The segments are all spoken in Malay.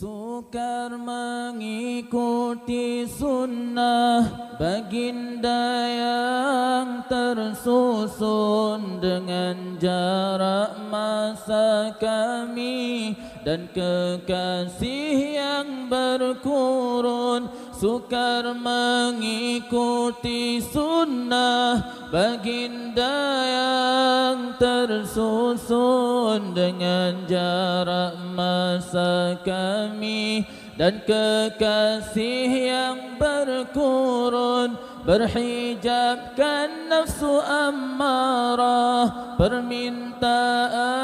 Sukar mengikuti sunnah baginda yang tersusun dengan jarak masa kami dan kekasih yang berkurun sukar mengikuti sunnah baginda yang tersusun dengan jarak masa kami dan kekasih yang berkurun. Berhijabkan nafsu amarah permintaan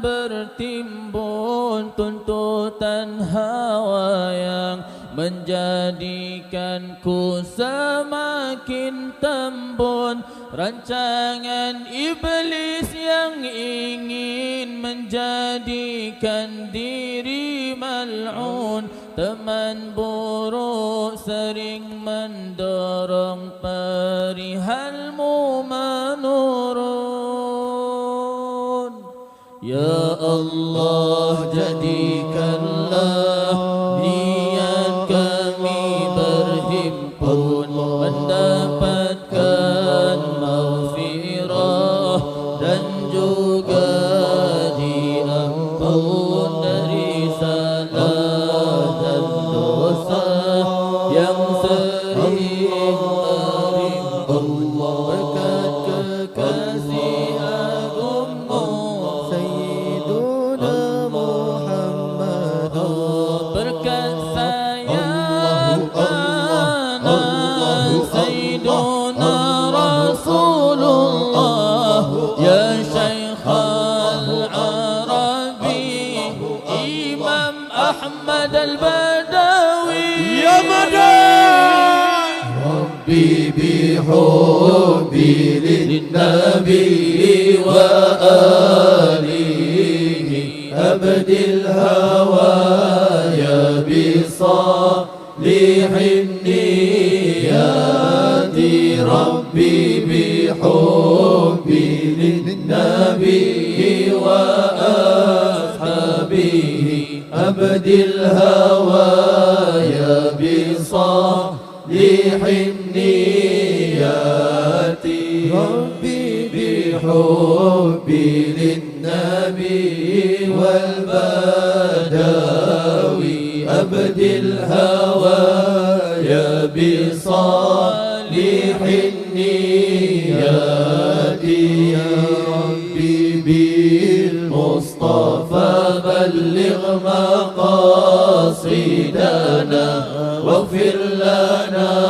bertimbun tuntutan hawa yang menjadikanku semakin tembun rancangan iblis yang ingin menjadikan diri mal'un. Teman buruk sering mendorong perihalmu menurun. Ya Allah jadikanlah للنبي وآله أبد الهوايا بصالح النيات ربي بحبي للنبي وأصحابه أبد الهوايا بصالح بحبي للنبي والبداوي أبد الهوايا بصالح النيات. يا ربي بالمصطفى بلغ مقاصدنا واغفر لنا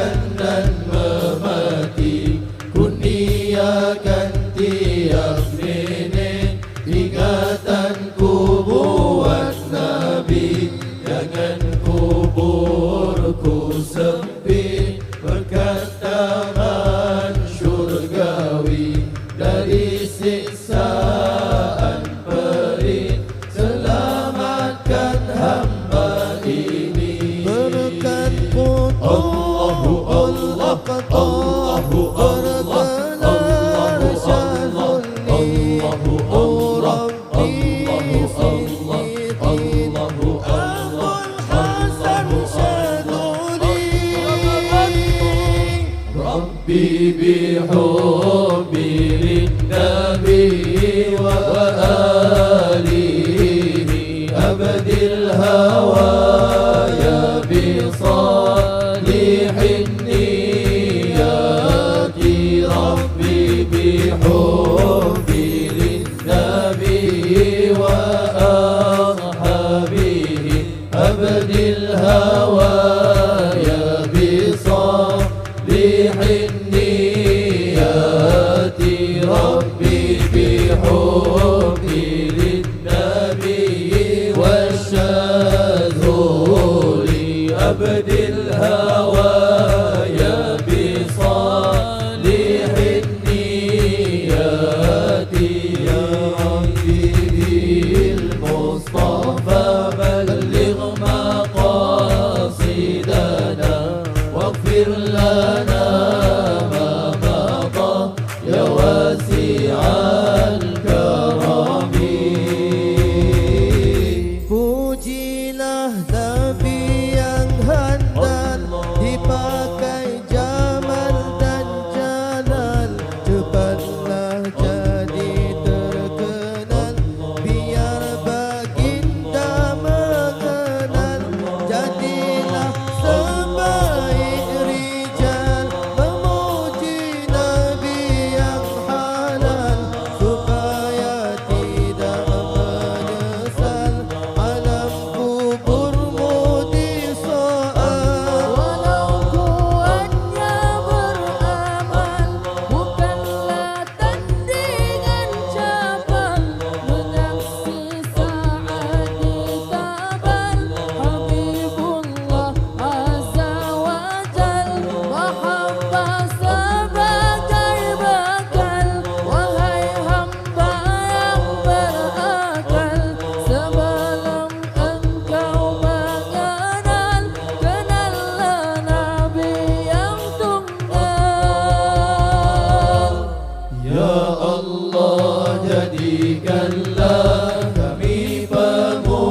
Bye. المسيح 怎么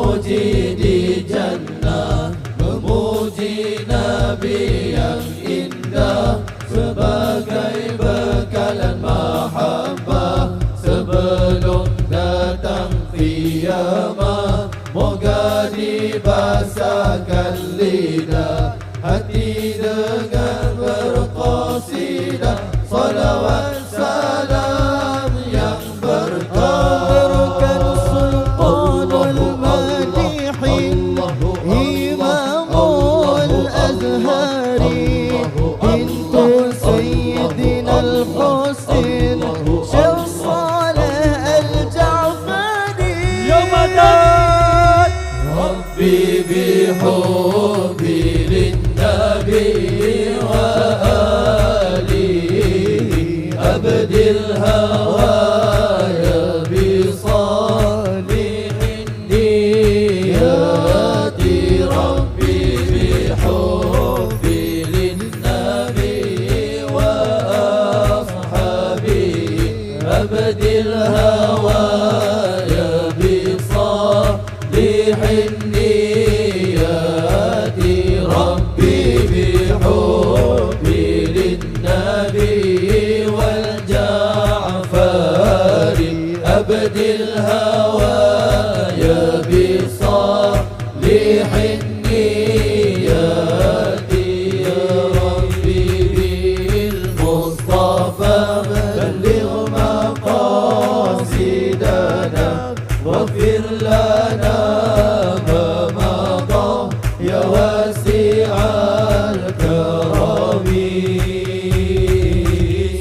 memuji di jannah memuji nabi yang indah. Sebagai bekalan mahabbah sebelum datang kiamat moga dibasakan lidah hati الحسين عهد الهوى يبي صار